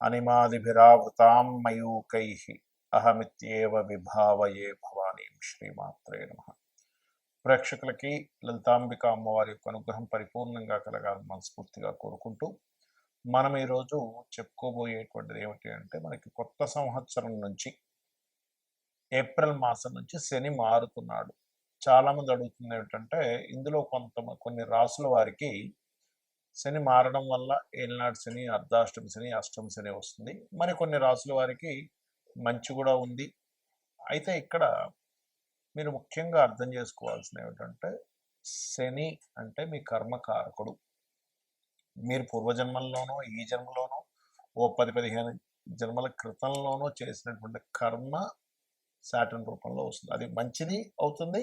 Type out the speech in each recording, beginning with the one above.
అనిమాదిభిరావృతాం మయూకై అహమిత్యేవ విభావయే భవానీం శ్రీమాత్రే నమ. ప్రేక్షకులకి లలితాంబిక అమ్మవారి యొక్క అనుగ్రహం పరిపూర్ణంగా కలగాలని మనస్ఫూర్తిగా కోరుకుంటూ మనం ఈరోజు చెప్పుకోబోయేటువంటిది ఏమిటి అంటే మనకి కొత్త సంవత్సరం నుంచి ఏప్రిల్ మాసం నుంచి శని మారుతున్నాడు. చాలామంది అడుగుతుంది ఏమిటంటే ఇందులో కొంత కొన్ని రాసుల వారికి శని మారడం వల్ల ఏలినాడు శని అర్ధాష్టమి శని అష్టమి శని వస్తుంది. మరి కొన్ని రాసుల వారికి మంచి కూడా ఉంది. అయితే ఇక్కడ మీరు ముఖ్యంగా అర్థం చేసుకోవాల్సిన ఏమిటంటే శని అంటే మీ కర్మకారకుడు. మీరు పూర్వజన్మల్లోనో ఈ జన్మలోనో ఓ పది పదిహేను జన్మల క్రితంలోనో చేసినటువంటి కర్మ శాటన్ రూపంలో వస్తుంది. అది మంచిది అవుతుంది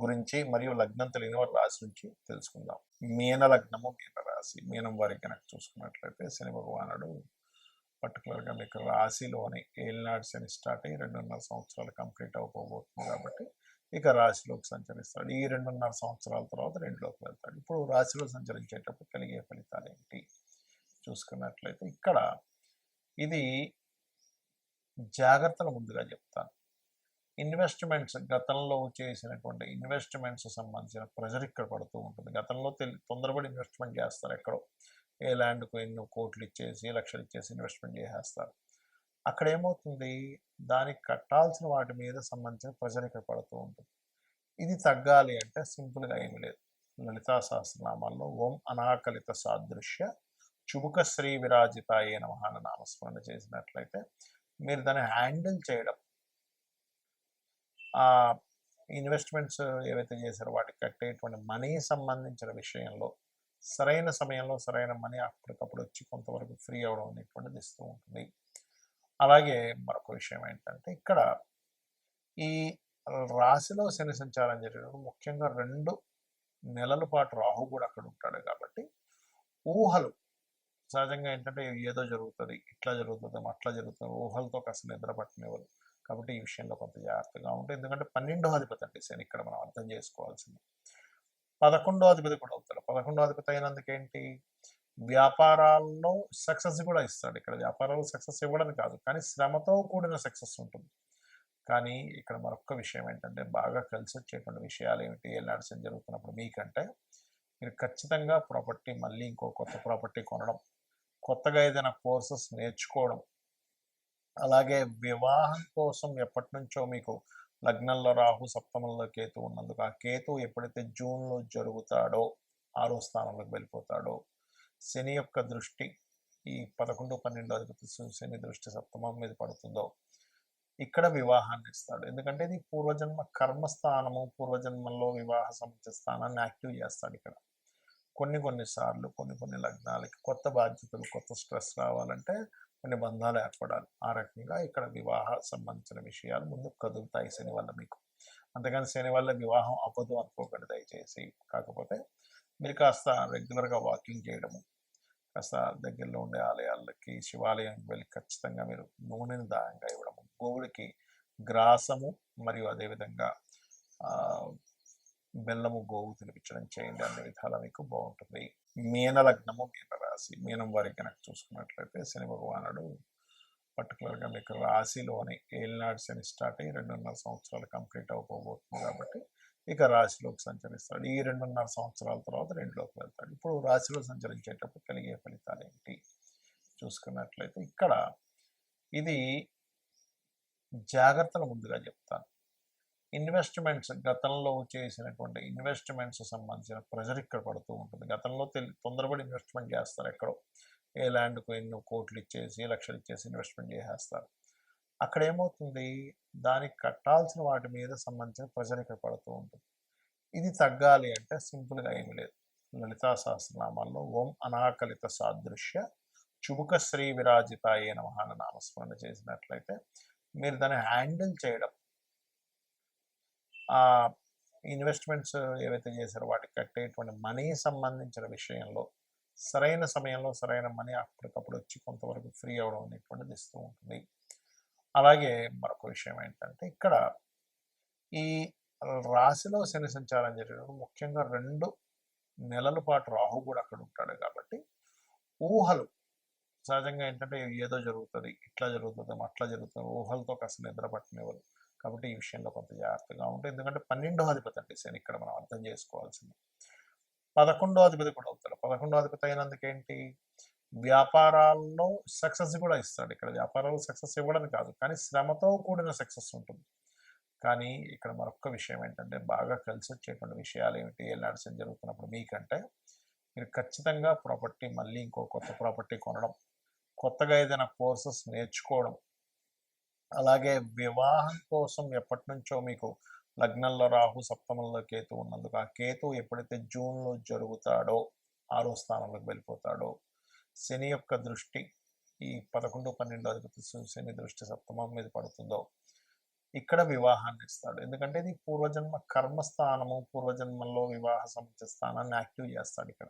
గురించి మరియు లగ్నం తెలియని వారి రాశి నుంచి తెలుసుకుందాం. మీన లగ్నము మీన రాశి. మీనం వారికి కనుక చూసుకున్నట్లయితే శని భగవానుడు పర్టికులర్గా మీకు రాశిలోని ఏలినాడు శని స్టార్ట్ అయ్యి రెండున్నర సంవత్సరాలు కంప్లీట్ అవ్వబోతుంది కాబట్టి ఇక రాశిలోకి సంచరిస్తాడు. ఈ రెండున్నర సంవత్సరాల తర్వాత రెండులోకి వెళ్తాడు. ఇప్పుడు రాశిలో సంచరించేటప్పుడు కలిగే ఫలితాలు ఏంటి? చూసుకున్నట్లయితే ఇక్కడ ఇది జాగ్రత్తలు ముందుగా చెప్తాను. ఇన్వెస్ట్మెంట్స్ గతంలో చేసినటువంటి ఇన్వెస్ట్మెంట్స్ సంబంధించిన ప్రెజర్ ఇక్కడ పడుతూ ఉంటుంది. గతంలో తెలి తొందరపడి ఇన్వెస్ట్మెంట్ చేస్తారు ఎక్కడో. ఏ ల్యాండ్కు ఎన్నో కోట్లు ఇచ్చేసి లక్షలు ఇచ్చేసి ఇన్వెస్ట్మెంట్ చేసేస్తారు. అక్కడ ఏమవుతుంది? దానికి కట్టాల్సిన వాటి మీద సంబంధించిన ప్రెజర్ ఇక్కడ పడుతూ ఉంటుంది. ఇది తగ్గాలి అంటే సింపుల్గా ఏమి లేదు. లలితా సహస్రనామాల్లో ఓం అనాకలిత సాదృశ్య చుబుక శ్రీ విరాజితాయే నమహాన నామస్మరణ చేసినట్లయితే మీరు దాన్ని హ్యాండిల్ చేయడం ఇన్వెస్ట్మెంట్స్ ఏవైతే చేశారో వాటికి కట్టేటువంటి మనీ సంబంధించిన విషయంలో సరైన సమయంలో సరైన మనీ అప్పటికప్పుడు వచ్చి కొంతవరకు ఫ్రీ అవడం అనేటువంటిది ఇస్తూ ఉంటుంది. అలాగే మరొక విషయం ఏంటంటే ఇక్కడ ఈ రాశిలో శని సంచారం జరిగినప్పుడు ముఖ్యంగా రెండు నెలల పాటు రాహు కూడా అక్కడ ఉంటాడు కాబట్టి ఊహలు సహజంగా ఏంటంటే ఏదో జరుగుతుంది ఇట్లా జరుగుతుంది అట్లా జరుగుతుంది ఊహలతో కాస్త నిద్ర పట్టినవారు కాబట్టి ఈ విషయంలో కొంత జాగ్రత్తగా ఉంటుంది ఎందుకంటే పన్నెండో అధిపతి అంటే శని ఇక్కడ మనం అర్థం చేసుకోవాల్సింది. పదకొండో అధిపతి కూడా అవుతాడు. పదకొండో అధిపతి అయినందుకు ఏంటి? వ్యాపారాల్లో సక్సెస్ కూడా ఇస్తాడు. ఇక్కడ వ్యాపారాలు సక్సెస్ ఇవ్వడం కాదు కానీ శ్రమతో కూడిన సక్సెస్ ఉంటుంది. కానీ ఇక్కడ మరొక విషయం ఏంటంటే బాగా కలిసి వచ్చేటువంటి విషయాలు ఏమిటి? ఏనాడు శని జరుగుతున్నప్పుడు మీకంటే మీరు ఖచ్చితంగా ప్రాపర్టీ మళ్ళీ ఇంకో కొత్త ప్రాపర్టీ కొనడం కొత్తగా ఏదైనా కోర్సెస్ నేర్చుకోవడం అలాగే వివాహం కోసం ఎప్పటి నుంచో మీకు లగ్నంలో రాహు సప్తమంలో కేతు ఉన్నందుకు ఆ కేతు ఎప్పుడైతే జూన్లో జరుగుతాడో ఆరో స్థానంలోకి వెళ్ళిపోతాడో శని యొక్క దృష్టి ఈ పదకొండు పన్నెండు అధిపతి శని దృష్టి సప్తమం మీద పడుతుందో ఇక్కడ వివాహాన్ని ఇస్తాడు. ఎందుకంటే ఇది పూర్వజన్మ కర్మస్థానము పూర్వజన్మలో వివాహ సంబంధించిన స్థానాన్ని యాక్టివ్ చేస్తాడు ఇక్కడ. కొన్ని కొన్ని సార్లు కొన్ని కొన్ని లగ్నాలకి కొత్త బాధ్యతలు కొత్త స్ట్రెస్ రావాలంటే కొన్ని బంధాలు ఏర్పడాలి. ఆ రకంగా ఇక్కడ వివాహ సంబంధించిన విషయాలు ముందు కదులుతాయి శని వల్ల మీకు. అంతేగాని శని వల్ల వివాహం అవ్వదు అనుకోకండి దయచేసి. కాకపోతే మీరు కాస్త రెగ్యులర్గా వాకింగ్ చేయడము కాస్త దగ్గరలో ఉండే ఆలయాలకి శివాలయానికి వెళ్ళి ఖచ్చితంగా మీరు నూనెని దానంగా ఇవ్వడము గోవుడికి గ్రాసము మరియు అదేవిధంగా బెల్లము గోవు తినిపించడం చేయండి అన్ని విధాల మీకు బాగుంటుంది. మీన లగ్నము మీన రాశి. మీనం వారికి కనుక చూసుకున్నట్లయితే శని భగవానుడు పర్టికులర్గా మీకు రాశిలోని ఏలినాడు శని స్టార్ట్ అయ్యి రెండున్నర సంవత్సరాలు కంప్లీట్ అవ్వబోతుంది కాబట్టి ఇక రాశిలోకి సంచరిస్తాడు. ఈ రెండున్నర సంవత్సరాల తర్వాత రెండులోకి వెళ్తాడు. ఇప్పుడు రాశిలో సంచరించేటప్పుడు కలిగే ఫలితాలు ఏంటి? చూసుకున్నట్లయితే ఇక్కడ ఇది జాగ్రత్తలు ముందుగా చెప్తాను. ఇన్వెస్ట్మెంట్స్ గతంలో చేసినటువంటి ఇన్వెస్ట్మెంట్స్ సంబంధించిన ప్రెజర్ ఇక్కడ పడుతూ ఉంటుంది. గతంలో తెలి తొందరపడి ఇన్వెస్ట్మెంట్ చేస్తారు ఎక్కడో. ఏ ల్యాండ్కు ఎన్నో కోట్లు ఇచ్చేసి లక్షలు ఇచ్చేసి ఇన్వెస్ట్మెంట్ చేసేస్తారు. అక్కడ ఏమవుతుంది? దానికి కట్టాల్సిన వాటి మీద సంబంధించిన ప్రెజర్ ఇక్కడ పడుతూ ఉంటుంది. ఇది తగ్గాలి అంటే సింపుల్గా ఏమి లేదు. లలితా సహస్రనామాల్లో ఓం అనాకలిత సాదృశ్య చుబుక శ్రీ విరాజితాయే నమః అని నామస్మరణ చేసినట్లయితే మీరు దాన్ని హ్యాండిల్ చేయడం ఇన్వెస్ట్మెంట్స్ ఏవైతే చేశారో వాటికి కట్టేటువంటి మనీ సంబంధించిన విషయంలో సరైన సమయంలో సరైన మనీ అప్పటికప్పుడు వచ్చి కొంతవరకు ఫ్రీ అవడం అనేటువంటిది ఇస్తూ ఉంటుంది. అలాగే మరొక విషయం ఏంటంటే ఇక్కడ ఈ రాశిలో శని సంచారం జరిగినప్పుడు ముఖ్యంగా రెండు నెలల పాటు రాహు కూడా అక్కడ ఉంటాడు కాబట్టి ఊహలు సహజంగా ఏంటంటే ఏదో జరుగుతుంది ఇట్లా జరుగుతుంది అట్లా జరుగుతుంది ఊహలతో కాస్త నిద్ర పట్టనివ్వరు. కాబట్టి ఈ విషయంలో కొంత జాగ్రత్తగా ఉంటుంది ఎందుకంటే పన్నెండో అధిపతి అంటే శని ఇక్కడ మనం అర్థం చేసుకోవాల్సింది. పదకొండో అధిపతి కూడా అవుతాడు. పదకొండో అధిపతి అయినందుకేంటి వ్యాపారాల్లో సక్సెస్ కూడా ఇస్తాడు. ఇక్కడ వ్యాపారాల్లో సక్సెస్ ఇవ్వడం కాదు కానీ శ్రమతో కూడిన సక్సెస్ ఉంటుంది. కానీ ఇక్కడ మరొక విషయం ఏంటంటే బాగా కలిసి వచ్చేటువంటి విషయాలు ఏమిటి? ఎల్లాడిసిన జరుగుతున్నప్పుడు మీకంటే మీరు ఖచ్చితంగా ప్రాపర్టీ మళ్ళీ ఇంకో కొత్త ప్రాపర్టీ కొనడం కొత్తగా ఏదైనా కోర్సెస్ నేర్చుకోవడం అలాగే వివాహం కోసం ఎప్పటి నుంచో మీకు లగ్నంలో రాహు సప్తమంలో కేతు ఉన్నందుకు ఆ కేతు ఎప్పుడైతే జూన్లో జరుగుతాడో ఆరో స్థానంలోకి వెళ్ళిపోతాడో శని యొక్క దృష్టి ఈ పదకొండు పన్నెండు అధిపతి శని దృష్టి సప్తమం మీద పడుతుందో ఇక్కడ వివాహాన్ని ఇస్తాడు. ఎందుకంటే ఇది పూర్వజన్మ కర్మస్థానము పూర్వజన్మలో వివాహ సంబంధిత స్థానాన్ని యాక్టివ్ చేస్తాడు ఇక్కడ.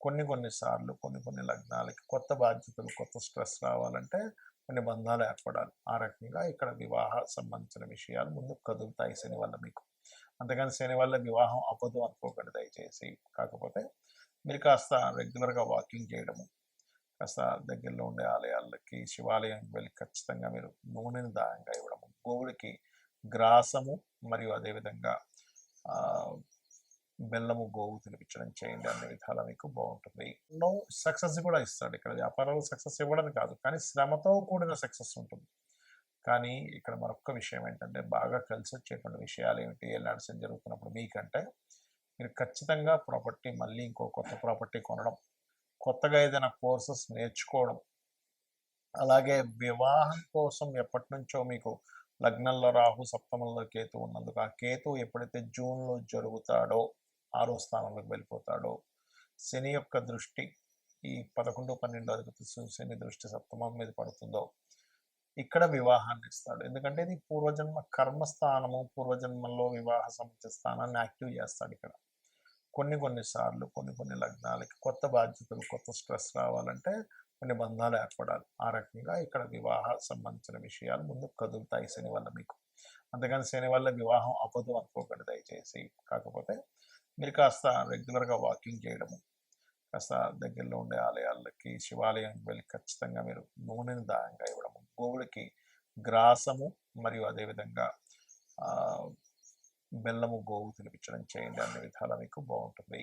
కొన్ని కొన్ని సార్లు కొన్ని కొన్ని లగ్నాలకి కొత్త బాధ్యతలు కొత్త స్ట్రెస్ రావాలంటే కొన్ని బంధాలు ఏర్పడాలి. ఆ రకంగా ఇక్కడ వివాహ సంబంధించిన విషయాలు ముందు కదులుతాయి శని వల్ల మీకు. అంతేగాని శని వల్ల వివాహం అవ్వదు అనుకోకండి దయచేసి. కాకపోతే మీరు కాస్త రెగ్యులర్గా వాకింగ్ చేయడము కాస్త దగ్గరలో ఉండే ఆలయాలకి శివాలయానికి వెళ్ళి ఖచ్చితంగా మీరు నూనెని దానంగా ఇవ్వడము గోవుడికి గ్రాసము మరియు అదేవిధంగా బెల్లము గోవు తినిపించడం చేయండి అనే విధాలా మీకు బాగుంటుంది. నో సక్సెస్ కూడా ఇస్తాడు ఇక్కడ. వ్యాపారాలు సక్సెస్ ఇవ్వడం కాదు కానీ శ్రమతో కూడిన సక్సెస్ ఉంటుంది. కానీ ఇక్కడ మరొక విషయం ఏంటంటే బాగా కలిసి వచ్చేటువంటి విషయాలు ఏమిటి? ఎలాంటి జరుగుతున్నప్పుడు మీకంటే మీరు ఖచ్చితంగా ప్రాపర్టీ మళ్ళీ ఇంకో కొత్త ప్రాపర్టీ కొనడం కొత్తగా ఏదైనా కోర్సెస్ నేర్చుకోవడం అలాగే వివాహం కోసం ఎప్పటి నుంచో మీకు లగ్నంలో రాహు సప్తమంలో కేతు ఉన్నందుకు ఆ కేతు ఎప్పుడైతే జూన్లో జరుగుతాడో ఆరో స్థానంలోకి వెళ్ళిపోతాడో. శని యొక్క దృష్టి ఈ పదకొండు పన్నెండు అధిపతి శని దృష్టి సప్తమం మీద పడుతుందో ఇక్కడ వివాహాన్ని ఇస్తాడు. ఎందుకంటే ఇది పూర్వజన్మ కర్మస్థానము పూర్వజన్మలో వివాహ సంబంధించిన స్థానాన్ని యాక్టివ్ చేస్తాడు ఇక్కడ. కొన్ని కొన్ని సార్లు కొన్ని కొన్ని లగ్నాలకి కొత్త బాధ్యతలు కొత్త స్ట్రెస్ రావాలంటే కొన్ని బంధాలు ఏర్పడాలి. ఆ రకంగా ఇక్కడ వివాహ సంబంధించిన విషయాలు ముందు కదులుతాయి శని వల్ల మీకు. అందుకని శని వల్ల వివాహం అవ్వదు అనుకోకండి దయచేసి. కాకపోతే మీరు కాస్త రెగ్యులర్గా వాకింగ్ చేయడము కాస్త దగ్గరలో ఉండే ఆలయాలకి శివాలయానికి వెళ్ళి ఖచ్చితంగా మీరు నూనెని దానంగా ఇవ్వడము గోవుడికి గ్రాసము మరియు అదేవిధంగా బెల్లము గోవు తినిపించడం చేయండి అన్ని విధాలా మీకు బాగుంటుంది.